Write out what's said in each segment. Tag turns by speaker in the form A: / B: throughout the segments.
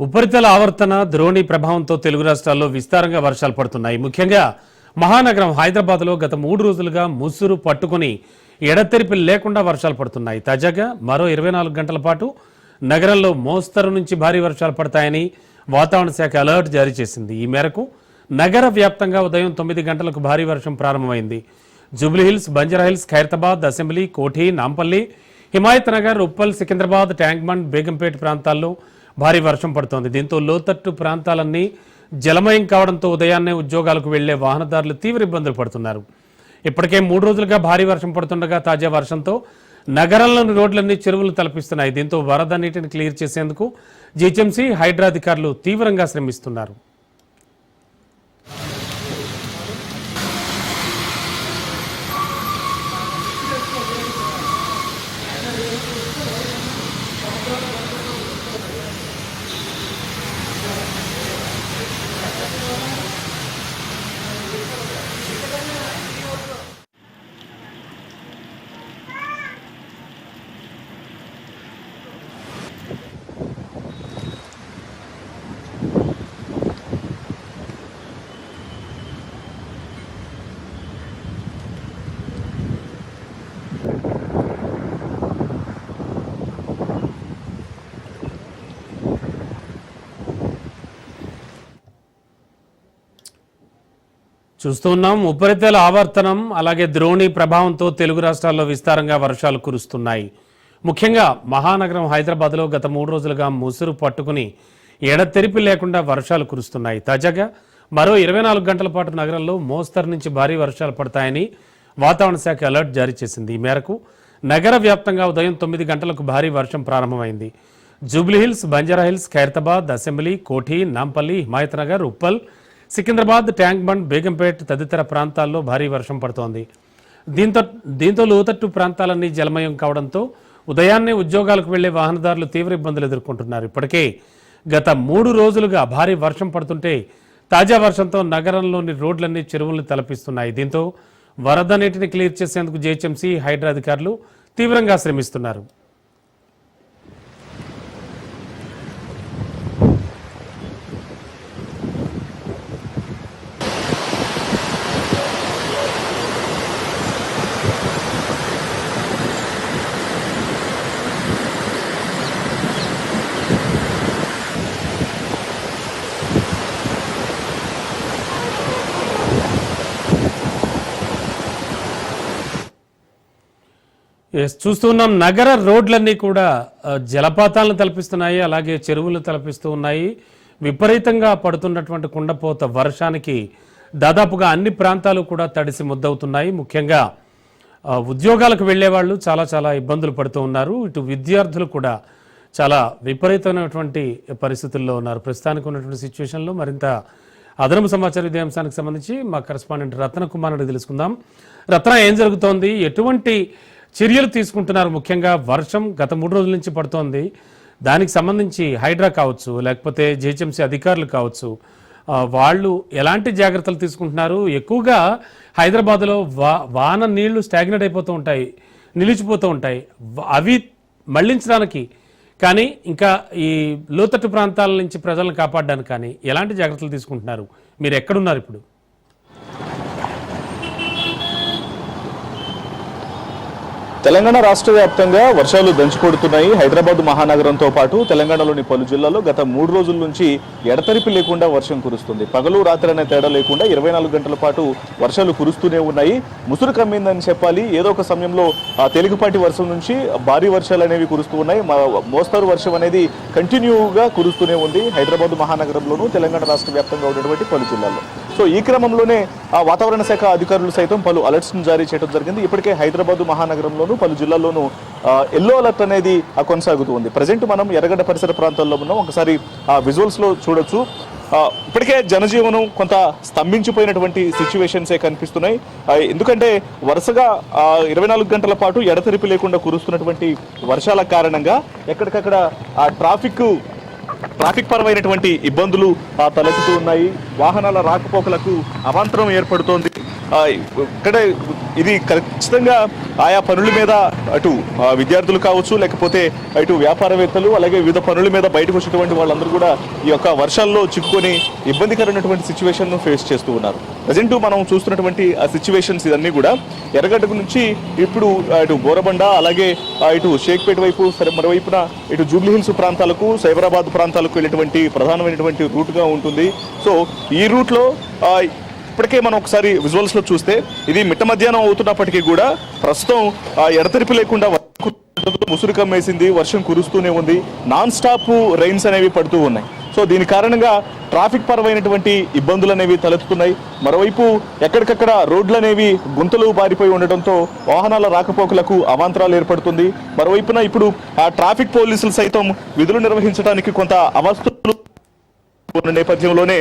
A: ఉపరితల ఆవర్తన ద్రోణి ప్రభావంతో తెలుగు రాష్ట్రాల్లో విస్తారంగా వర్షాలు పడుతున్నాయి. ముఖ్యంగా మహానగరం హైదరాబాద్లో గత మూడు రోజులుగా ముసురు పట్టుకుని ఎడతెరిపి లేకుండా వర్షాలు పడుతున్నాయి. తాజాగా మరో ఇరవై నాలుగు గంటల పాటు నగరంలో మోస్తరు నుంచి భారీ వర్షాలు పడతాయని వాతావరణ శాఖ అలర్ట్ జారీ చేసింది. ఈ మేరకు నగర వ్యాప్తంగా ఉదయం తొమ్మిది గంటలకు భారీ వర్షం ప్రారంభమైంది. జూబ్లీహిల్స్ బంజారాహిల్స్ ఖైరతాబాద్ అసెంబ్లీ కోఠి నాంపల్లి హిమాయత్ నగర్ ఉప్పల్ సికింద్రాబాద్ ట్యాంక్బండ్ బేగంపేట ప్రాంతాల్లో భారీ వర్షం పడుతోంది. దీంతో లోతట్టు ప్రాంతాలన్నీ జలమయం కావడంతో ఉదయాన్నే ఉద్యోగాలకు వెళ్ళే వాహనదారులు తీవ్ర ఇబ్బందులు పడుతున్నారు. ఇప్పటికే మూడు రోజులుగా భారీ వర్షం పడుతుండగా తాజా వర్షంతో నగరంలోని రోడ్లన్నీ చెరువులు తలపిస్తున్నాయి. దీంతో వరద నీటిని క్లియర్ చేసేందుకు జీహెచ్ఎంసీ హైడ్రా అధికారులు తీవ్రంగా శ్రమిస్తున్నారు. చూస్తున్నాం. ఉపరితల ఆవర్తనం అలాగే ద్రోణి ప్రభావంతో తెలుగు రాష్ట్రాల్లో విస్తారంగా వర్షాలు కురుస్తున్నాయి. ముఖ్యంగా మహానగరం హైదరాబాద్లో గత మూడు రోజులుగా ముసురు పట్టుకుని ఎడతెరిపి లేకుండా వర్షాలు కురుస్తున్నాయి. తాజాగా మరో ఇరవై నాలుగు గంటల పాటు నగరంలో మోస్తరు నుంచి భారీ వర్షాలు పడతాయని వాతావరణ శాఖ అలర్ట్ జారీ చేసింది. ఈ మేరకు నగర వ్యాప్తంగా ఉదయం తొమ్మిది గంటలకు భారీ వర్షం ప్రారంభమైంది. జూబ్లీహిల్స్ బంజారాహిల్స్ ఖైరతాబాద్ అసెంబ్లీ కోఠి నాంపల్లి హిమాయత్ నగర్ ఉప్పల్ సికింద్రాబాద్ ట్యాంక్ బండ్ బేగంపేట్ తదితర ప్రాంతాల్లో భారీ వర్షం పడుతోంది. దీంతో దీంతో లోతట్టు ప్రాంతాలన్నీ జలమయం కావడంతో ఉదయాన్నే ఉద్యోగాలకు వెళ్ళే వాహనదారులు తీవ్ర ఇబ్బందులు ఎదుర్కొంటున్నారు. ఇప్పటికే గత మూడు రోజులుగా భారీ వర్షం పడుతుంటే తాజా వర్షంతో నగరంలోని రోడ్లన్నీ చెరువులను తలపిస్తున్నాయి. దీంతో వరద నీటిని క్లియర్ చేసేందుకు జేహెచ్ఎంసీ హైడ్రా అధికారులు తీవ్రంగా శ్రమిస్తున్నారు. చూస్తున్నాం నగర రోడ్లన్నీ కూడా జలపాతాలను తలపిస్తున్నాయి అలాగే చెరువులు తలపిస్తూ ఉన్నాయి. విపరీతంగా పడుతున్నటువంటి కుండపోత వర్షానికి దాదాపుగా అన్ని ప్రాంతాలు కూడా తడిసి ముద్దవుతున్నాయి. ముఖ్యంగా ఉద్యోగాలకు వెళ్ళేవాళ్ళు చాలా చాలా ఇబ్బందులు పడుతూ ఉన్నారు. ఇటు విద్యార్థులు కూడా చాలా విపరీతమైనటువంటి పరిస్థితుల్లో ఉన్నారు. ప్రస్తుతానికి ఉన్నటువంటి సిచ్యువేషన్లో మరింత అదనపు సమాచారం ఇదే అంశానికి సంబంధించి మా కరెస్పాండెంట్ రత్న కుమార్ తెలుసుకుందాం. రత్న ఏం జరుగుతోంది? ఎటువంటి చర్యలు తీసుకుంటున్నారు. ముఖ్యంగా వర్షం గత మూడు రోజుల నుంచి పడుతోంది. దానికి సంబంధించి హైడ్రా కావచ్చు లేకపోతే జిహెచ్ఎంసీ అధికారులు కావచ్చు వాళ్ళు ఎలాంటి జాగ్రత్తలు తీసుకుంటున్నారు? ఎక్కువగా హైదరాబాద్లో వా వాన నీళ్ళు స్టాగ్నెట్ అయిపోతూ ఉంటాయి నిలిచిపోతూ ఉంటాయి. అవి మళ్ళించడానికి కానీ ఇంకా ఈ లోతట్టు ప్రాంతాల నుంచి ప్రజలను కాపాడడానికి కానీ ఎలాంటి జాగ్రత్తలు తీసుకుంటున్నారు? మీరు ఎక్కడున్నారు ఇప్పుడు?
B: తెలంగాణ రాష్ట్ర వ్యాప్తంగా వర్షాలు దంచుకొడుతున్నాయి. హైదరాబాద్ మహానగరంతో పాటు తెలంగాణలోని పలు జిల్లాల్లో గత మూడు రోజుల నుంచి ఎడతెరిపి లేకుండా వర్షం కురుస్తుంది. పగలు రాత్రి అనే తేడా లేకుండా ఇరవై నాలుగు గంటల పాటు వర్షాలు కురుస్తూనే ఉన్నాయి. ముసురు కమ్మిందని చెప్పాలి. ఏదో ఒక సమయంలో ఆ తేలికపాటి వర్షం నుంచి భారీ వర్షాలు అనేవి కురుస్తూ ఉన్నాయి. మా- మోస్తరు వర్షం అనేది కంటిన్యూగా కురుస్తూనే ఉంది. హైదరాబాద్ మహానగరంలోనూ తెలంగాణ రాష్ట్ర వ్యాప్తంగా ఉన్నటువంటి పలు జిల్లాల్లో. సో ఈ క్రమంలోనే ఆ వాతావరణ శాఖ అధికారులు సైతం పలు అలర్ట్స్ను జారీ చేయడం జరిగింది. ఇప్పటికే హైదరాబాద్ మహానగరంలోనూ పలు జిల్లాల్లోనూ ఎల్లో అలర్ట్ అనేది కొనసాగుతూ ఉంది. ప్రజెంట్ మనం ఎర్రగడ్డ పరిసర ప్రాంతాల్లో ఉన్నాం. ఒకసారి ఆ విజువల్స్లో చూడొచ్చు. ఇప్పటికే జనజీవనం కొంత స్తంభించిపోయినటువంటి సిచ్యువేషన్సే కనిపిస్తున్నాయి. ఎందుకంటే వరుసగా ఇరవై నాలుగు గంటల పాటు ఎడతెరిపి లేకుండా కురుస్తున్నటువంటి వర్షాల కారణంగా ఎక్కడికక్కడ ఆ ట్రాఫిక్ ట్రాఫిక్ పరమైనటువంటి ఇబ్బందులు తలెత్తుతూ ఉన్నాయి. వాహనాల రాకపోకలకు అవాంతరం ఏర్పడుతోంది. ఇక్కడ ఇది ఖచ్చితంగా ఆయా పనుల మీద అటు విద్యార్థులు కావచ్చు లేకపోతే ఇటు వ్యాపారవేత్తలు అలాగే వివిధ పనుల మీద బయటకు వచ్చినటువంటి వాళ్ళందరూ కూడా ఈ యొక్క వర్షాల్లో చిక్కుకొని ఇబ్బందికరమైనటువంటి సిచ్యువేషన్ను ఫేస్ చేస్తూ ఉన్నారు. ప్రజెంట్ మనం చూస్తున్నటువంటి ఆ సిచ్యువేషన్స్ ఇవన్నీ కూడా ఎర్రగడ్డకు నుంచి ఇప్పుడు ఇటు బోరబండ అలాగే ఇటు షేక్పేట వైపు సరే మరోవైపున ఇటు జూబ్లీహిల్స్ ప్రాంతాలకు సైబరాబాద్ ప్రాంతాలకు వెళ్ళేటువంటి ప్రధానమైనటువంటి రూట్గా ఉంటుంది. సో ఈ రూట్లో ఇప్పటికే మనం ఒకసారి విజువల్స్లో చూస్తే ఇది మిట్ట మధ్యాహ్నం అవుతున్నప్పటికీ కూడా ప్రస్తుతం ఆ, ఎడతెరిపి లేకుండా ముసురు కమ్మేసింది వర్షం కురుస్తూనే ఉంది నాన్ స్టాప్ రైన్స్ అనేవి పడుతూ ఉన్నాయి. సో దీని కారణంగా ట్రాఫిక్ పరమైనటువంటి ఇబ్బందులు అనేవి తలెత్తుతున్నాయి. మరోవైపు ఎక్కడికక్కడ రోడ్లు అనేవి గుంతలు బారిపోయి ఉండడంతో వాహనాల రాకపోకలకు అవాంతరాలు ఏర్పడుతుంది. మరోవైపున ఇప్పుడు ఆ ట్రాఫిక్ పోలీసులు సైతం విధులు నిర్వహించడానికి కొంత అవస్థలు నేపథ్యంలోనే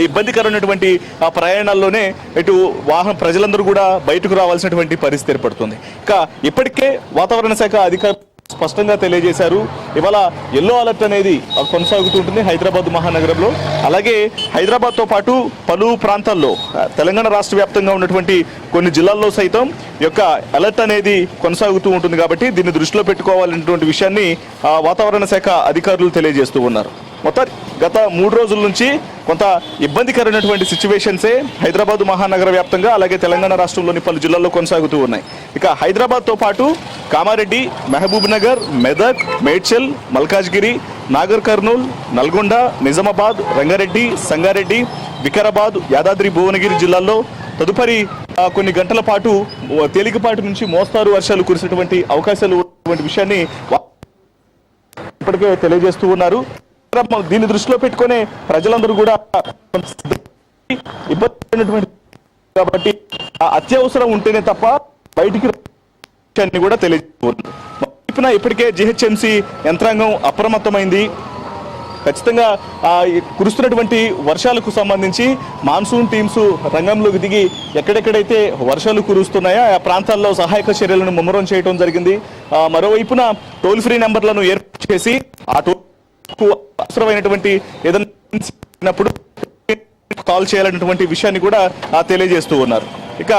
B: ఇబ్బందికరమైనటువంటి ఆ ప్రయాణాల్లోనే ఇటు వాహన ప్రజలందరూ కూడా బయటకు రావాల్సినటువంటి పరిస్థితి ఏర్పడుతుంది. ఇక ఇప్పటికే వాతావరణ శాఖ అధికారులు స్పష్టంగా తెలియజేశారు. ఇవాళ ఎల్లో అలర్ట్ అనేది కొనసాగుతుంటుంది హైదరాబాద్ మహానగరంలో. అలాగే హైదరాబాద్తో పాటు పలు ప్రాంతాల్లో తెలంగాణ రాష్ట్ర వ్యాప్తంగా ఉన్నటువంటి కొన్ని జిల్లాల్లో సైతం యొక్క అలర్ట్ అనేది కొనసాగుతూ ఉంటుంది కాబట్టి దీన్ని దృష్టిలో పెట్టుకోవాలనేటువంటి విషయాన్ని ఆ, వాతావరణ శాఖ అధికారులు తెలియజేస్తూ ఉన్నారు. మొత్తం గత మూడు రోజుల నుంచి కొంత ఇబ్బందికరమైనటువంటి సిచ్యువేషన్సే హైదరాబాద్ మహానగర వ్యాప్తంగా అలాగే తెలంగాణ రాష్ట్రంలోని పలు జిల్లాల్లో కొనసాగుతూ ఉన్నాయి. ఇక హైదరాబాద్తో పాటు కామారెడ్డి మహబూబ్ నగర్ మెదక్ మేడ్చల్ మల్కాజ్గిరి నాగర్ కర్నూల్ నల్గొండ నిజామాబాద్ రంగారెడ్డి సంగారెడ్డి వికారాబాద్ యాదాద్రి భువనగిరి జిల్లాల్లో తదుపరి కొన్ని గంటల పాటు తేలికపాటి నుంచి మోస్తారు వర్షాలు కురిసినటువంటి అవకాశాలు ఉన్నటువంటి విషయాన్ని ఇప్పటికే తెలియజేస్తూ ఉన్నారు. దీన్ని దృష్టిలో పెట్టుకునే ప్రజలందరూ కూడా ఇబ్బంది కాబట్టి అత్యవసరం ఉంటేనే తప్ప బయటికి విషయాన్ని కూడా తెలియజేస్తూ ఇప్పటికే జిహెచ్ఎంసి యంత్రాంగం అప్రమత్తమైంది. ఖచ్చితంగా ఆ, కురుస్తున్నటువంటి వర్షాలకు సంబంధించి మాన్సూన్ టీమ్స్ రంగంలోకి దిగి ఎక్కడెక్కడైతే వర్షాలు కురుస్తున్నాయో ఆ ప్రాంతాల్లో సహాయక చర్యలను ముమ్మరం చేయడం జరిగింది. ఆ, మరోవైపున టోల్ ఫ్రీ నెంబర్లను ఏర్పాటు చేసి ఆ టోల్ అవసరమైనటువంటి ఏదైనా కాల్ చేయాలన్నటువంటి విషయాన్ని కూడా ఆ, తెలియజేస్తూ ఉన్నారు. ఇక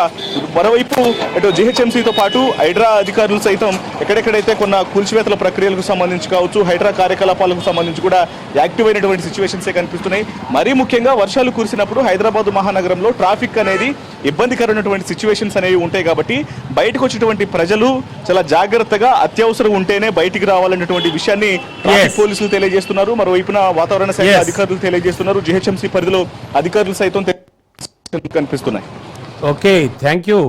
B: మరోవైపు ఇటు జిహెచ్ఎంసీతో పాటు హైడ్రా అధికారులు సైతం ఎక్కడెక్కడైతే కొన్న కూల్చివేతల ప్రక్రియలకు సంబంధించి కావచ్చు హైడ్రా కార్యకలాపాలకు సంబంధించి కూడా యాక్టివ్ అయినటువంటి సిచ్యువేషన్సే కనిపిస్తున్నాయి. మరీ ముఖ్యంగా వర్షాలు కురిసినప్పుడు హైదరాబాద్ మహానగరంలో ట్రాఫిక్ అనేది ఇబ్బందికరమైనటువంటి సిచ్యువేషన్స్ అనేవి ఉంటాయి కాబట్టి బయటకు వచ్చేటువంటి ప్రజలు చాలా జాగ్రత్తగా అత్యవసరం ఉంటేనే బయటికి రావాలన్నటువంటి విషయాన్ని. పోలీసులు తెలియజేస్తున్నారు. మరోవైపున వాతావరణ శాఖ. అధికారులు తెలియజేస్తున్నారు. జిహెచ్ఎంసీ పరిధిలో అధికారులు సైతం కనిపిస్తున్నాయి.
A: ఓకే థ్యాంక్ యూ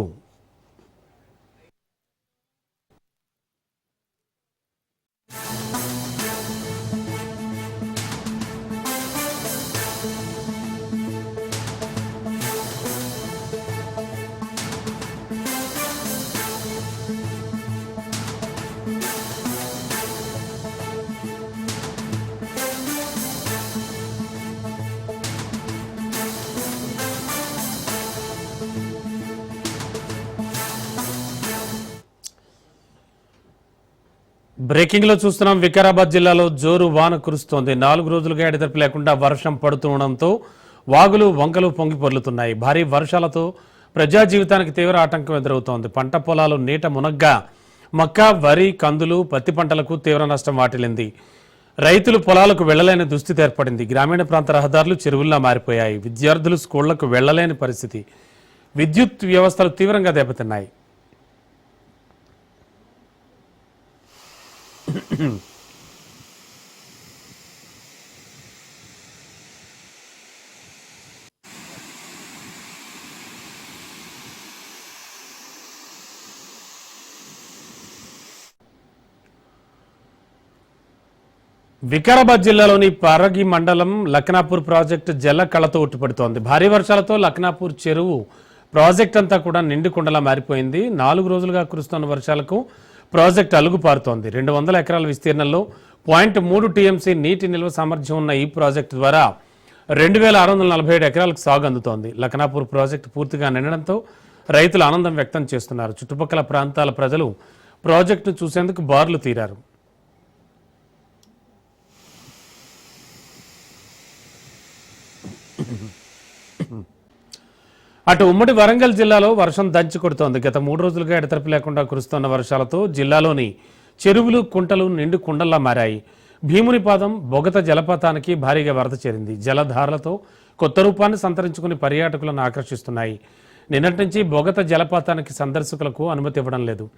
A: బ్రేకింగ్లో చూస్తున్నాం వికారాబాద్ జిల్లాలో జోరు వాన కురుస్తోంది. నాలుగు రోజులుగా ఎడతెరిపి లేకుండా వర్షం పడుతుండడంతో వాగులు వంకలు పొంగి పొర్లుతున్నాయి. భారీ వర్షాలతో ప్రజా జీవితానికి తీవ్ర ఆటంకం ఎదురవుతోంది. పంట పొలాలు నీట మునగ్గా మక్క వరి కందులు పత్తి పంటలకు తీవ్ర నష్టం వాటిల్లింది. రైతులు పొలాలకు వెళ్ళలేని దుస్థితి ఏర్పడింది. గ్రామీణ ప్రాంత రహదారులు చెరువుల్లా మారిపోయాయి. విద్యార్థులు స్కూళ్ళకు వెళ్ళలేని పరిస్థితి. విద్యుత్ వ్యవస్థలు తీవ్రంగా దెబ్బతిన్నాయి. వికారాబాద్ జిల్లాలోని పారగి మండలం లక్నాపూర్ ప్రాజెక్టు జల కళతో ఉట్టిపడుతోంది. భారీ వర్షాలతో లక్నాపూర్ చెరువు ప్రాజెక్ట్ అంతా కూడా నిండు కుండలా మారిపోయింది. నాలుగు రోజులుగా కురుస్తున్న వర్షాలకు ప్రాజెక్ట్ అలుగుపారుతోంది. రెండు వందల ఎకరాల విస్తీర్ణంలో పాయింట్ మూడు టీఎంసీ నీటి నిల్వ సామర్థ్యం ఉన్న ఈ ప్రాజెక్టు ద్వారా రెండు వేల ఆరు వందల నలభై ఏడు ఎకరాలకు సాగు అందుతోంది. లక్నాపూర్ ప్రాజెక్టు పూర్తిగా నిండడంతో రైతులు ఆనందం వ్యక్తం చేస్తున్నారు. చుట్టుపక్కల ప్రాంతాల ప్రజలు ప్రాజెక్టును చూసేందుకు బార్లు తీరారు. అటు ఉమ్మడి వరంగల్ జిల్లాలో వర్షం దంచి కొడుతోంది. గత మూడు రోజులుగా ఎడతెరపి లేకుండా కురుస్తున్న వర్షాలతో జిల్లాలోని చెరువులు కుంటలు నిండు కుండల్లా మారాయి. భీమునిపాదం బొగత జలపాతానికి భారీగా వరద చేరింది. జలధారలతో కొత్త రూపాన్ని సంతరించుకుని పర్యాటకులను ఆకర్షిస్తున్నాయి. నిన్నటి నుంచి బొగత జలపాతానికి సందర్శకులకు అనుమతి ఇవ్వడం లేదు.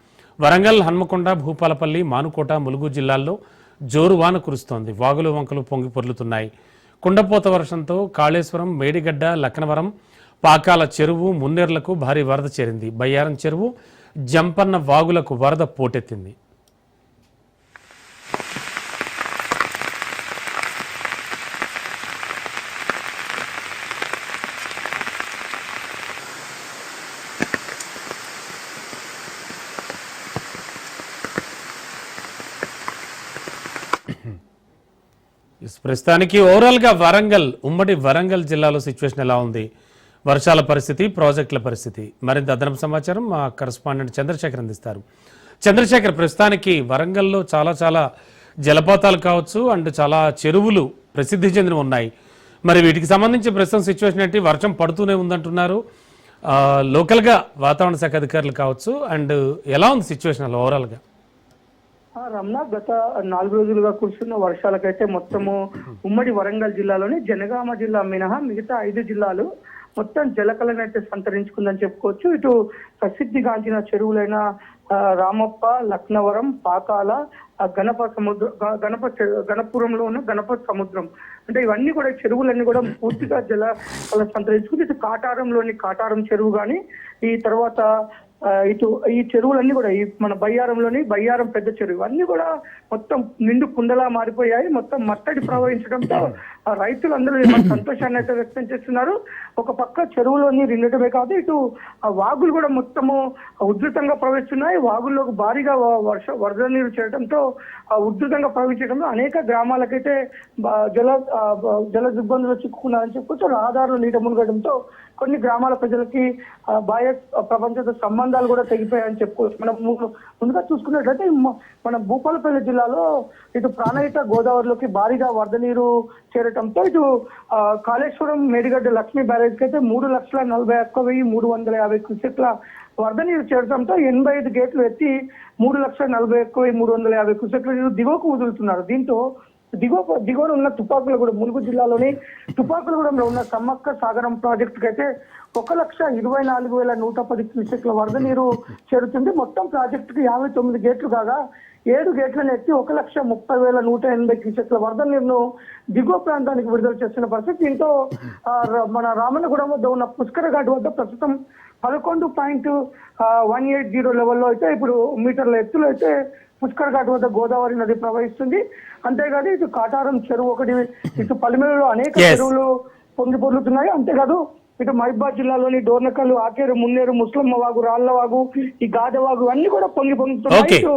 A: వరంగల్ హన్మకొండ భూపాలపల్లి మానుకోట ములుగు జిల్లాల్లో జోరు వాన కురుస్తోంది. వాగులు వంకలు పొంగి పొర్లుతున్నాయి. కుండపోత వర్షంతో కాళేశ్వరం మేడిగడ్డ లక్నవరం పాకాల చెరువు మున్నేర్లకు భారీ వరద చేరింది. బయ్యారం చెరువు జంపన్న వాగులకు వరద పోటెత్తింది. ప్రస్తుతానికి ఓవరాల్గా వరంగల్ ఉమ్మడి వరంగల్ జిల్లాలో సిచ్యువేషన్ ఎలా ఉంది? వర్షాల పరిస్థితి ప్రాజెక్టుల పరిస్థితి. మరింత అదనపు సమాచారం మా కరస్పాండెంట్ చంద్రశేఖర్ అందిస్తారు. చంద్రశేఖర్ ప్రస్తుతానికి వరంగల్లో చాలా చాలా జలపాతాలు కావచ్చు అండ్ చాలా చెరువులు ప్రసిద్ధి చెందిన ఉన్నాయి. మరి వీటికి సంబంధించి ప్రస్తుతం సిచ్యువేషన్ ఏంటి? వర్షం పడుతూనే ఉందంటున్నారు. లోకల్గా వాతావరణ శాఖ అధికారులు కావచ్చు అండ్ ఎలా ఉంది సిచ్యువేషన్ అలా ఓవరాల్గా
C: రమణ గత నాలుగు రోజులుగా కురుస్తున్న వర్షాలకైతే మొత్తము ఉమ్మడి వరంగల్ జిల్లాలోని జనగామ జిల్లా మినహా మిగతా ఐదు జిల్లాలు మొత్తం జలకళను అయితే సంతరించుకుందని చెప్పుకోవచ్చు. ఇటు ప్రసిద్ధిగాంచిన చెరువులైన రామప్ప లక్నవరం పాకాల గణప సముద్ర గణప గణపురంలో ఉన్న గణపతి సముద్రం. అంటే ఇవన్నీ కూడా చెరువులన్నీ కూడా పూర్తిగా జల సంతరించుకుంది. ఇటు కాటారంలోని కాటారం చెరువు కానీ ఈ తర్వాత ఇటు ఈ చెరువులన్నీ కూడా ఈ మన బయ్యారంలోని బయ్యారం పెద్ద చెరువు ఇవన్నీ కూడా మొత్తం నిండు కుండలా మారిపోయాయి. మొత్తం మట్టడి ప్రవహించడంతో ఆ రైతులందరూ సంతోషాన్ని అయితే వ్యక్తం చేస్తున్నారు. ఒక పక్క చెరువులో నీరు నిండటమే కాదు ఇటు ఆ వాగులు కూడా మొత్తము ఉధృతంగా ప్రవహిస్తున్నాయి. వాగుల్లోకి భారీగా వ- వర్ష వరద నీరు చేయడంతో ఆ ఉధృతంగా ప్రవహించడంతో అనేక గ్రామాలకైతే జల జల దిబ్బందులు చిక్కుకున్నారని చెప్పుకోవచ్చు రహదారులు నీట మునగడంతో కొన్ని గ్రామాల ప్రజలకి బాహ్య ప్రపంచంతో సంబంధాలు కూడా తెగిపోయాయని చెప్పుకోవచ్చు మనం ముందుగా చూసుకున్నట్లయితే మన భూపాలపల్లి జిల్లాలో ఇటు ప్రాణహిత గోదావరిలోకి భారీగా వరద నీరు చేరటంతో ఇటు కాళేశ్వరం మేడిగడ్డ లక్ష్మీ బ్యారేజ్కి అయితే మూడు లక్షల నలభై ఒక్క వెయ్యి మూడు వందల యాభై క్యూసెక్ల వరద నీరు చేరడంతో ఎనభై ఐదు గేట్లు ఎత్తి మూడు లక్షల నలభై ఒక్క వెయ్యి మూడు వందల యాభై క్యూసెక్ల నీరు దిగువకు వదులుతున్నారు. దీంతో దిగువ దిగువన ఉన్న తుపాకులగూడ ములుగు జిల్లాలోని తుపాకులగూడెంలో ఉన్న సమ్మక్క సాగరం ప్రాజెక్టుకి అయితే ఒక లక్ష ఇరవై నాలుగు వేల నూట పది క్యూసెక్ల వరద నీరు చేరుతుంది. మొత్తం ప్రాజెక్టుకి యాభై తొమ్మిది గేట్లు కాగా ఏడు గేట్లను ఎత్తి ఒక లక్ష ముప్పై వేల నూట ఎనభై క్యూసెక్ల వరద నీరును దిగువ ప్రాంతానికి విడుదల చేస్తున్న పరిస్థితి దీంతో మన రామన్నగూడెం వద్ద ఉన్న పుష్కర ఘాట్ వద్ద ప్రస్తుతం పదకొండు పాయింట్ వన్ ఎయిట్ జీరో లెవెల్లో అయితే ఇప్పుడు మీటర్ల ఎత్తులో అయితే పుష్కర్ ఘాట్ వద్ద గోదావరి నది ప్రవహిస్తుంది అంతేకాదు ఇటు కాటారం చెరువు ఒకటి ఇటు పలిమేలలో అనేక. చెరువులు పొంగి పొర్లుతున్నాయి అంతేకాదు ఇటు మహిబాద్ జిల్లాలోని డోర్నకల్లు ఆకేరు మున్నేరు ముస్లమ్మ వాగు రాళ్ళవాగు ఈ గాదవాగు అన్ని కూడా పొంగి పొంగుతున్నాయి. ఇటు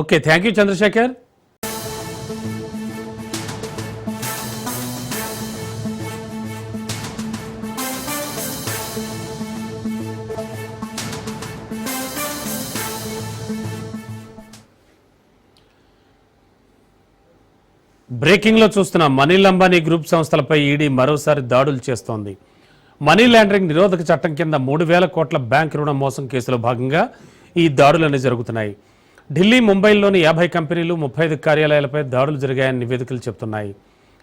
A: ఓకే థ్యాంక్ యూ చంద్రశేఖర్. బ్రేకింగ్లో చూస్తున్న మనీల్ అంబానీ గ్రూప్ సంస్థలపై ఈడీ మరోసారి దాడులు చేస్తోంది. మనీ లాండరింగ్ నిరోధక చట్టం కింద మూడు వేల కోట్ల బ్యాంక్ రుణ మోసం కేసులో భాగంగా ఈ దాడులన్నీ జరుగుతున్నాయి. ఢిల్లీ ముంబైలోని యాభై కంపెనీలు ముప్పై ఐదు కార్యాలయాలపై దాడులు జరిగాయని నివేదికలు చెబుతున్నాయి.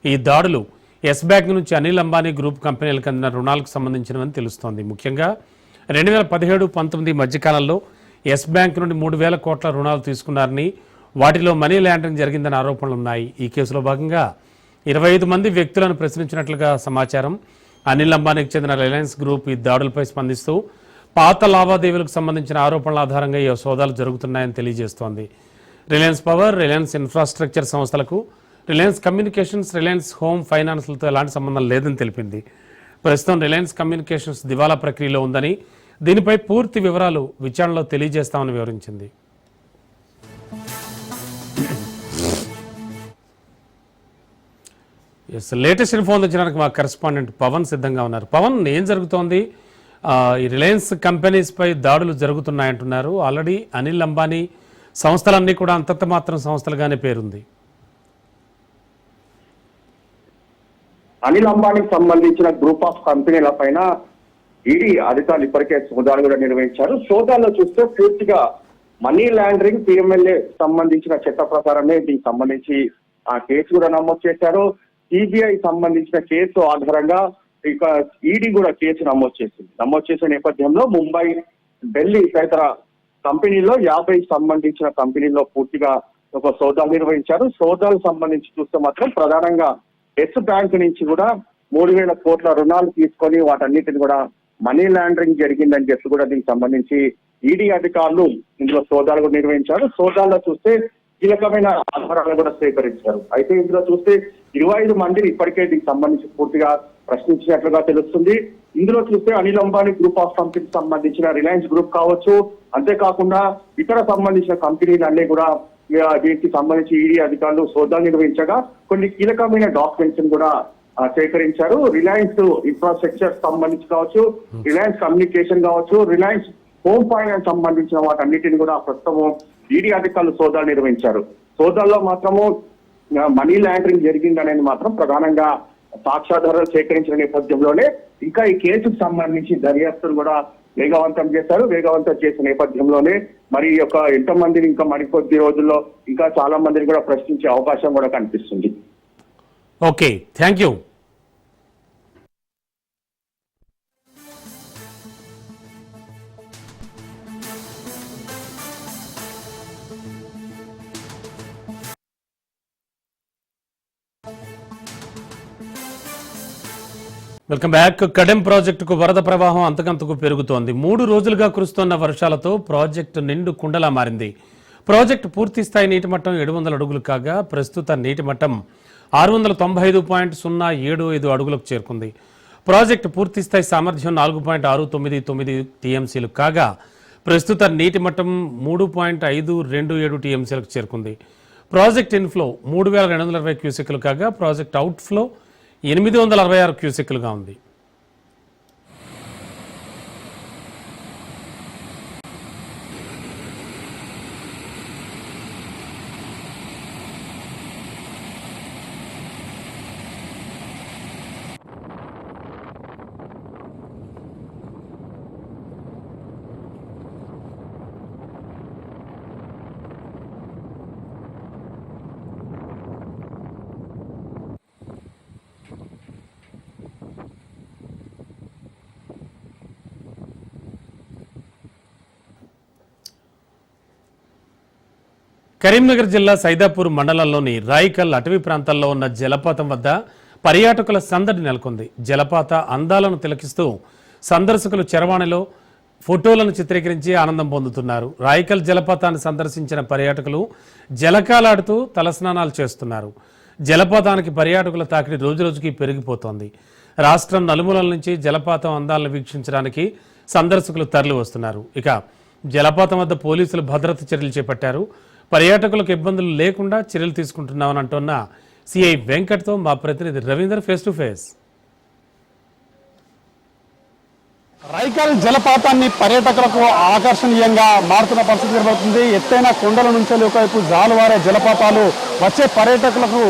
A: ఈ దాడులు ఎస్ బ్యాంక్ నుంచి అనిల్ అంబానీ గ్రూప్ కంపెనీలకు అందిన రుణాలకు సంబంధించినవని తెలుస్తోంది. ముఖ్యంగా రెండు వేల పదిహేడు పంతొమ్మిది మధ్యకాలంలో ఎస్ బ్యాంక్ నుండి మూడు వేల కోట్ల రుణాలు తీసుకున్నారని వాటిలో మనీ ల్యాండరింగ్ జరిగిందని ఆరోపణలు ఉన్నాయి. ఈ కేసులో భాగంగా ఇరవై ఐదు మంది వ్యక్తులను ప్రశ్నించినట్లుగా సమాచారం. అనిల్ అంబానీకి చెందిన రిలయన్స్ గ్రూప్ ఈ దాడులపై స్పందిస్తూ పాత లావాదేవీలకు సంబంధించిన ఆరోపణల ఆధారంగా ఈ సోదాలు జరుగుతున్నాయని తెలియజేస్తోంది. రిలయన్స్ పవర్ రిలయన్స్ ఇన్ఫ్రాస్ట్రక్చర్ సంస్థలకు రిలయన్స్ కమ్యూనికేషన్స్ రిలయన్స్ హోమ్ ఫైనాన్స్లతో ఎలాంటి సంబంధం లేదని తెలిపింది. ప్రస్తుతం రిలయన్స్ కమ్యూనికేషన్స్ దివాలా ప్రక్రియలో ఉందని దీనిపై పూర్తి వివరాలు విచారణలో తెలియజేస్తామని వివరించింది. ఎస్ లేటెస్ట్ ఇన్ఫో అందించడానికి మా కరెస్పాండెంట్ పవన్ సిద్ధంగా ఉన్నారు. పవన్ ఏం జరుగుతోంది? ఈ రిలయన్స్ కంపెనీస్పై దాడులు జరుగుతున్నాయంటున్నారు ఆల్రెడీ అనిల్ అంబానీ సంస్థలన్నీ కూడా అంతంత మాత్రం సంస్థలుగానే పేరుంది.
D: అనిల్ అంబానీకి సంబంధించిన గ్రూప్ ఆఫ్ కంపెనీల పైన ఈడీ అధికారులు ఇప్పటికే సోదాలు కూడా నిర్వహించారు. సోదాల్లో చూస్తే పూర్తిగా మనీ లాండరింగ్ పిఎంఎల్ఏ సంబంధించిన చట్ట ప్రకారమే దీనికి సంబంధించి ఆ కేసు కూడా నమోదు చేశారు. సిబిఐ సంబంధించిన కేసు ఆధారంగా ఇక ఈడీ కూడా కేసు నమోదు చేసింది. నమోదు చేసిన నేపథ్యంలో ముంబై ఢిల్లీ తదితర కంపెనీలో యాభై సంబంధించిన కంపెనీలో పూర్తిగా ఒక సోదాలు నిర్వహించారు. సోదాలు సంబంధించి చూస్తే మాత్రం ప్రధానంగా ఎస్ బ్యాంక్ నుంచి కూడా మూడు వేల కోట్ల రుణాలు తీసుకొని వాటన్నిటిని కూడా మనీ లాండరింగ్ జరిగిందని చెప్పి కూడా దీనికి సంబంధించి ఈడీ అధికారులు ఇందులో సోదాలు కూడా నిర్వహించారు. సోదాల్లో చూస్తే కీలకమైన ఆధారాలు కూడా సేకరించారు అయితే ఇందులో చూస్తే ఇరవై ఐదు మందిని ఇప్పటికే దీనికి సంబంధించి పూర్తిగా ప్రశ్నించినట్లుగా తెలుస్తుంది. ఇందులో చూస్తే అనిల్ అంబానీ గ్రూప్ ఆఫ్ కంపెనీకి సంబంధించిన రిలయన్స్ గ్రూప్ కావచ్చు. అంతేకాకుండా ఇతర సంబంధించిన కంపెనీలు అన్ని కూడా దీనికి సంబంధించి ఈడీ అధికారులు సోదాలు నిర్వహించగా కొన్ని కీలకమైన డాక్యుమెంట్స్ కూడా సేకరించారు. రిలయన్స్ ఇన్ఫ్రాస్ట్రక్చర్ సంబంధించి కావచ్చు రిలయన్స్ కమ్యూనికేషన్ కావచ్చు రిలయన్స్ హోమ్ ఫైనాన్స్ సంబంధించిన వాటన్నిటిని కూడా ప్రస్తుతము ఈడీ అధికారులు సోదాలు నిర్వహించారు. సోదాల్లో మాత్రము మనీ లాండరింగ్ జరిగిందనేది మాత్రం ప్రధానంగా సాక్ష్యాధారాలు సేకరించిన నేపథ్యంలోనే ఇంకా ఈ కేసుకు సంబంధించి దర్యాప్తును కూడా వేగవంతం చేశారు. వేగవంతం చేసిన నేపథ్యంలోనే మరి యొక్క యొక్క ఎంతమందిని ఇంకా మరికొద్ది రోజుల్లో ఇంకా చాలా మందిని కూడా ప్రశ్నించే అవకాశం కూడా కనిపిస్తుంది.
A: Okay thank you. Welcome back. Kadem ప్రాజెక్టుకు వరద ప్రవాహం అంతకంతకు పెరుగుతోంది. మూడు రోజులుగా కురుస్తున్న వర్షాలతో ప్రాజెక్టు నిండు కుండలా మారింది. ప్రాజెక్టు పూర్తి స్థాయి నీటి మట్టం ఏడు వందల అడుగులు కాగా ప్రస్తుత నీటి మట్టం ఆరు వందల తొంభై ఐదు పాయింట్ సున్నా ఏడు ఐదు అడుగులకు చేరుకుంది. ప్రాజెక్టు పూర్తి స్థాయి సామర్థ్యం నాలుగు పాయింట్ ఆరు తొమ్మిది తొమ్మిది టీఎంసీలు కాగా ప్రస్తుత నీటి మట్టం మూడు పాయింట్ ఐదు రెండు ఏడు టీఎంసీలకు చేరుకుంది. ప్రాజెక్ట్ ఇన్ఫ్లో మూడు వేల రెండు వందల ఇరవై క్యూసెక్లు కాగా ప్రాజెక్ట్ అవుట్ఫ్లో ఎనిమిది వందల అరవై ఆరు క్యూసెక్లుగా ఉంది. కరీంనగర్ జిల్లా సైదాపూర్ మండలంలోని రాయికల్ అటవీ ప్రాంతాల్లో ఉన్న జలపాతం వద్ద పర్యాటకుల సందడి నెలకొంది. జలపాత అందాలను తిలకిస్తూ సందర్శకులు చరవాణిలో ఫోటోలను చిత్రీకరించి ఆనందం పొందుతున్నారు. రాయికల్ జలపాతాన్ని సందర్శించిన పర్యాటకులు జలకాలాడుతూ తలస్నానాలు చేస్తున్నారు. జలపాతానికి పర్యాటకుల తాకిడి రోజురోజుకి పెరిగిపోతోంది. రాష్ట్రం నలుమూలల నుంచి జలపాతం అందాలను వీక్షించడానికి సందర్శకులు తరలి వస్తున్నారు ఇక జలపాతం వద్ద పోలీసులు భద్రత చర్యలు చేపట్టారు. పర్యాటకులకు ఇబ్బందులు లేకుండా చర్యలు తీసుకుంటున్నామని అంటున్న సిఐ వెంకట్తో మా ప్రతినిధి Ravinder face to face
E: Raikal జలపాతాన్ని పర్యాటకులకు ఆకర్షణీయంగా మారుతున్న పరిస్థితి కనబడుతుంది ఎత్తైన కొండల నుంచి ఒకవైపు జాలువారే జలపాతాలు వచ్చే పర్యాటకులకు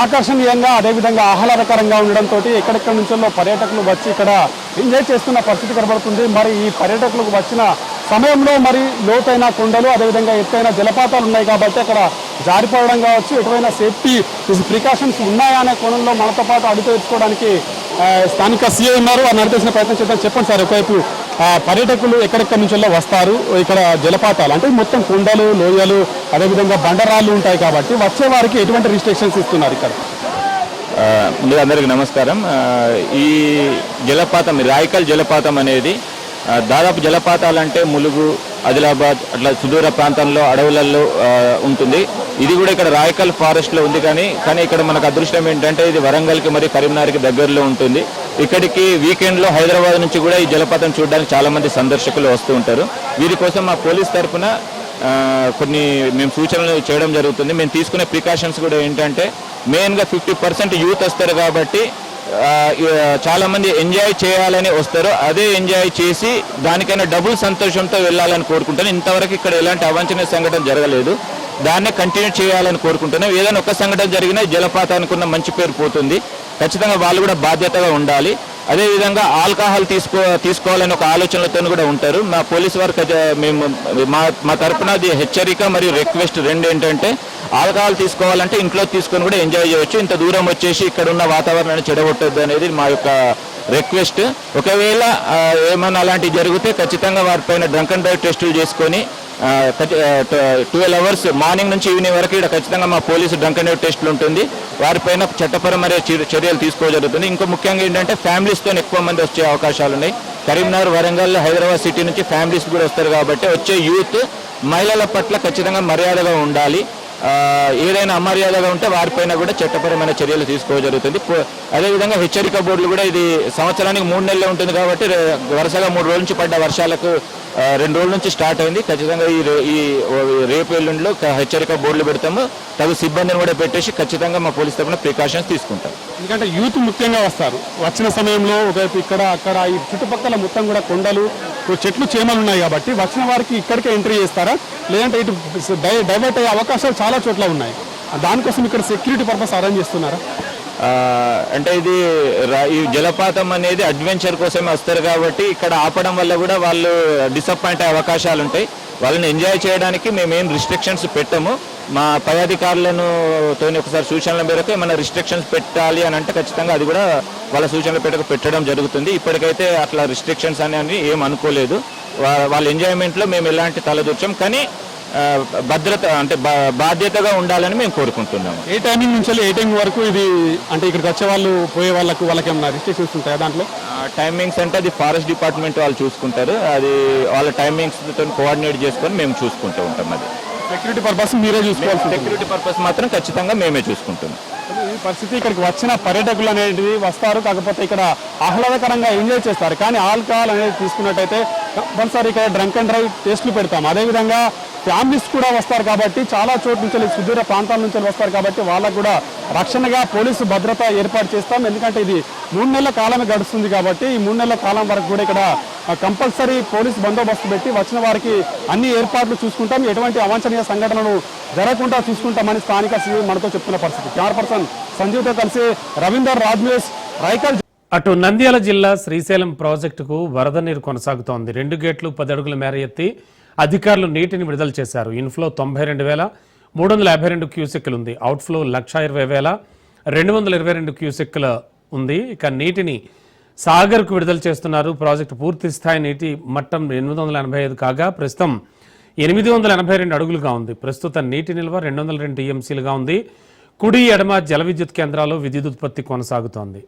E: ఆకర్షణీయంగా అదేవిధంగా ఆహ్లాదకరంగా ఉండడంతో ఎక్కడెక్కడి నుంచో పర్యాటకులు వచ్చి ఇక్కడ ఎంజాయ్ చేస్తున్న పరిస్థితి కనబడుతుంది మరి ఈ పర్యాటకులకు వచ్చిన సమయంలో మరి లోతైన కొండలు అదేవిధంగా ఎత్తైన జలపాతాలు ఉన్నాయి కాబట్టి అక్కడ జారిపోవడం కావచ్చు ఎటువైనా సేఫ్టీ ప్రికాషన్స్ ఉన్నాయా అనే కోణంలో మనతో పాటు అడుగు తెచ్చుకోవడానికి స్థానిక సీఏ ఉన్నారు. వారిని నడిపేసిన ప్రయత్నం చేద్దాం. చెప్పండి సార్ ఒకవైపు పర్యాటకులు ఎక్కడెక్కడి నుంచి వస్తారు? ఇక్కడ జలపాతాలు అంటే మొత్తం కొండలు లోయలు అదేవిధంగా బండరాళ్ళు ఉంటాయి కాబట్టి వచ్చే వారికి ఎటువంటి రిస్ట్రిక్షన్స్ ఇస్తున్నారు ఇక్కడ?
F: ఆ, ముందుగా అందరికీ నమస్కారం. ఈ జలపాతం రాయకల్ రాయికల్ జలపాతం అనేది దాదాపు జలపాతాలంటే ములుగు ఆదిలాబాద్ అట్లా సుదూర ప్రాంతంలో అడవులలో ఉంటుంది. ఇది కూడా ఇక్కడ రాయకల్ ఫారెస్ట్లో ఉంది కానీ కానీ ఇక్కడ మనకు అదృష్టం ఏంటంటే ఇది వరంగల్కి మరి కరీంనగర్కి దగ్గరలో ఉంటుంది. ఇక్కడికి వీకెండ్లో హైదరాబాద్ నుంచి కూడా ఈ జలపాతం చూడడానికి చాలా మంది సందర్శకులు వస్తూ ఉంటారు. వీరి కోసం మా పోలీస్ తరఫున కొన్ని మేము సూచనలు చేయడం జరుగుతుంది. మేము తీసుకునే ప్రికాషన్స్ కూడా ఏంటంటే మెయిన్గా ఫిఫ్టీ పర్సెంట్ యూత్ వస్తారు కాబట్టి చాలామంది చాలా మంది ఎంజాయ్ చేయాలని వస్తారు. అదే ఎంజాయ్ చేసి దానికైనా డబుల్ సంతోషంతో వెళ్ళాలని కోరుకుంటాను. ఇంతవరకు ఇక్కడ ఎలాంటి అవాంఛనీయ సంఘటన జరగలేదు. దాన్నే కంటిన్యూ చేయాలని కోరుకుంటున్నాం ఏదైనా ఒక సంఘటన జరిగినా జలపాతానికి ఉన్న మంచి పేరు పోతుంది. ఖచ్చితంగా వాళ్ళు కూడా బాధ్యతగా ఉండాలి. అదేవిధంగా ఆల్కహాల్ తీసుకో తీసుకోవాలని ఒక ఆలోచనలతో కూడా ఉంటారు. మా పోలీస్ వారికి మేము మా మా తరపున అది హెచ్చరిక మరియు రిక్వెస్ట్ రెండు ఏంటంటే ఆల్కహాల్ తీసుకోవాలంటే ఇంట్లో తీసుకొని కూడా ఎంజాయ్ చేయవచ్చు ఇంత దూరం వచ్చేసి ఇక్కడ ఉన్న వాతావరణాన్ని చెడగొట్టద్దు అనేది మా యొక్క రిక్వెస్ట్. ఒకవేళ ఏమైనా అలాంటివి జరిగితే ఖచ్చితంగా వారిపైన డ్రంక్ అండ్ డ్రైవ్ టెస్టులు చేసుకొని ట్వెల్వ్ అవర్స్ మార్నింగ్ నుంచి ఈవినింగ్ వరకు ఇక్కడ ఖచ్చితంగా మా పోలీసు డ్రంక్ అండ్ డ్రైవ్ టెస్టులు ఉంటుంది. వారిపైన చట్టపరమైన చర్యలు తీసుకోవడం జరుగుతుంది. ఇంకా ముఖ్యంగా ఏంటంటే ఫ్యామిలీస్తో ఎక్కువ మంది వచ్చే అవకాశాలు ఉన్నాయి. కరీంనగర్ వరంగల్ హైదరాబాద్ సిటీ నుంచి ఫ్యామిలీస్ కూడా వస్తారు కాబట్టి వచ్చే యూత్ మహిళల పట్ల ఖచ్చితంగా మర్యాదగా ఉండాలి. ఏదైనా అమర్యాదగా ఉంటే వారిపైన కూడా చట్టపరమైన చర్యలు తీసుకోవడం జరుగుతుంది. అదేవిధంగా హెచ్చరిక బోర్డులు కూడా ఇది సంవత్సరానికి మూడు నెలలు ఉంటుంది కాబట్టి వరుసగా మూడు రోజుల నుంచి పడ్డ వర్షాలకు రెండు రోజుల నుంచి స్టార్ట్ అయింది. ఖచ్చితంగా ఈ రే- ఈ రేపు ఎల్లుండిలో హెచ్చరిక బోర్డులు పెడతాము. తగు సిబ్బందిని కూడా పెట్టేసి ఖచ్చితంగా మా పోలీస్ తరఫున ప్రికాషన్స్ తీసుకుంటాం.
E: ఎందుకంటే యూత్ ముఖ్యంగా వస్తారు. వచ్చిన సమయంలో ఒకవైపు ఇక్కడ అక్కడ ఈ చుట్టుపక్కల మొత్తం కూడా కొండలు ఇప్పుడు చెట్లు చేమలు ఉన్నాయి కాబట్టి వచ్చిన వారికి ఇక్కడికే ఎంట్రీ చేస్తారా? లేదంటే ఇటు డై- డైవర్ట్ అయ్యే అవకాశాలు చాలా చోట్ల ఉన్నాయి. దానికోసం ఇక్కడ సెక్యూరిటీ పర్పస్ అరేంజ్ చేస్తున్నారా?
F: అంటే ఇది ఈ జలపాతం అనేది అడ్వెంచర్ కోసమే వస్తారు కాబట్టి ఇక్కడ ఆపడం వల్ల కూడా వాళ్ళు డిసప్పాయింట్ అయ్యే అవకాశాలు ఉంటాయి. వాళ్ళని ఎంజాయ్ చేయడానికి మేము ఏం రిస్ట్రిక్షన్స్ పెట్టము. మా పై అధికారులను తోని ఒకసారి సూచనల మేరకు ఏమైనా రిస్ట్రిక్షన్స్ పెట్టాలి అని అంటే ఖచ్చితంగా అది కూడా వాళ్ళ సూచనల పెట్టక పెట్టడం జరుగుతుంది. ఇప్పటికైతే అట్లా రిస్ట్రిక్షన్స్ అని ఏం అనుకోలేదు. వాళ్ళ ఎంజాయ్మెంట్లో మేము ఎలాంటి తలదూర్చాం కానీ భద్రత అంటే బా- బాధ్యతగా ఉండాలని మేము కోరుకుంటున్నాము.
E: ఏ టైమింగ్ నుంచి ఏ టైం వరకు ఇది అంటే ఇక్కడికి వచ్చే వాళ్ళు పోయే వాళ్ళకు వాళ్ళకి ఏమైనా రిస్ట్రిక్షన్స్ ఉంటాయా దాంట్లో?
F: టైమింగ్స్ అంటే అది ఫారెస్ట్ డిపార్ట్మెంట్ వాళ్ళు చూసుకుంటారు. అది వాళ్ళ టైమింగ్స్తో కోఆర్డినేట్ చేసుకొని మేము చూసుకుంటూ ఉంటాం అది.
E: సెక్యూరిటీ పర్పస్ మీరే చూసుకోవాల్సి ఉంటుంది.
F: సెక్యూరిటీ పర్పస్ మాత్రం ఖచ్చితంగా మేమే చూసుకుంటున్నాం.
E: ఈ పరిస్థితి ఇక్కడికి వచ్చిన పర్యాటకులు అనేది వస్తారు కాకపోతే ఇక్కడ ఆహ్లాదకరంగా ఎంజాయ్ చేస్తారు. కానీ ఆల్కహాల్ అనేది తీసుకున్నట్టయితే కంపల్సరీ ఇక్కడ డ్రంక్ అండ్ డ్రైవ్ టెస్టులు పెడతాం. అదేవిధంగా ఫ్యామిలీస్ కూడా వస్తారు కాబట్టి చాలా చోట్ల నుంచి సుదూర ప్రాంతాల నుంచి వస్తారు కాబట్టి వాళ్ళకు కూడా రక్షణగా పోలీసు భద్రత ఏర్పాటు చేస్తాం. ఎందుకంటే ఇది మూడు నెలల కాలమే గడుస్తుంది కాబట్టి ఈ మూడు నెలల కాలం వరకు కూడా ఇక్కడ కంపల్సరీ పోలీస్ బందోబస్తు పెట్టి వచ్చిన వారికి అన్ని ఏర్పాట్లు చూసుకుంటాం. ఎటువంటి అవాంఛనీయ సంఘటనలు జరగకుండా చూసుకుంటామని స్థానిక సీఎం మనతో చెప్తున్న పరిస్థితి. కెమెరా పర్సన్ సంజీవ్తో కలిసి రవీందర్ రాజ్మేష్ రైకల్
A: అటు నంద్యాల జిల్లా శ్రీశైలం ప్రాజెక్టుకు వరద నీరు కొనసాగుతోంది. రెండు గేట్లు పది అడుగుల మేర ఎత్తి అధికారులు నీటిని విడుదల చేశారు. ఇన్ఫ్లో తొంభై రెండు వేల మూడు వందల యాభై రెండు క్యూసెక్లు ఉంది. అవుట్ఫ్లో లక్ష ఇరవై వేల రెండు వందల ఇరవై రెండు క్యూసెక్ల ఉంది. ఇక నీటిని సాగర్కు విడుదల చేస్తున్నారు. ప్రాజెక్టు పూర్తి స్థాయి నీటి మట్టం ఎనిమిది వందల ఎనభై ఐదు కాగా ప్రస్తుతం ఎనిమిది వందల ఎనభై రెండు అడుగులుగా ఉంది. ప్రస్తుత నీటి నిల్వ రెండు వందల రెండు టీఎంసీలుగా ఉంది. కుడి ఎడమ జల విద్యుత్ కేంద్రాల్లో విద్యుత్ ఉత్పత్తి కొనసాగుతోంది.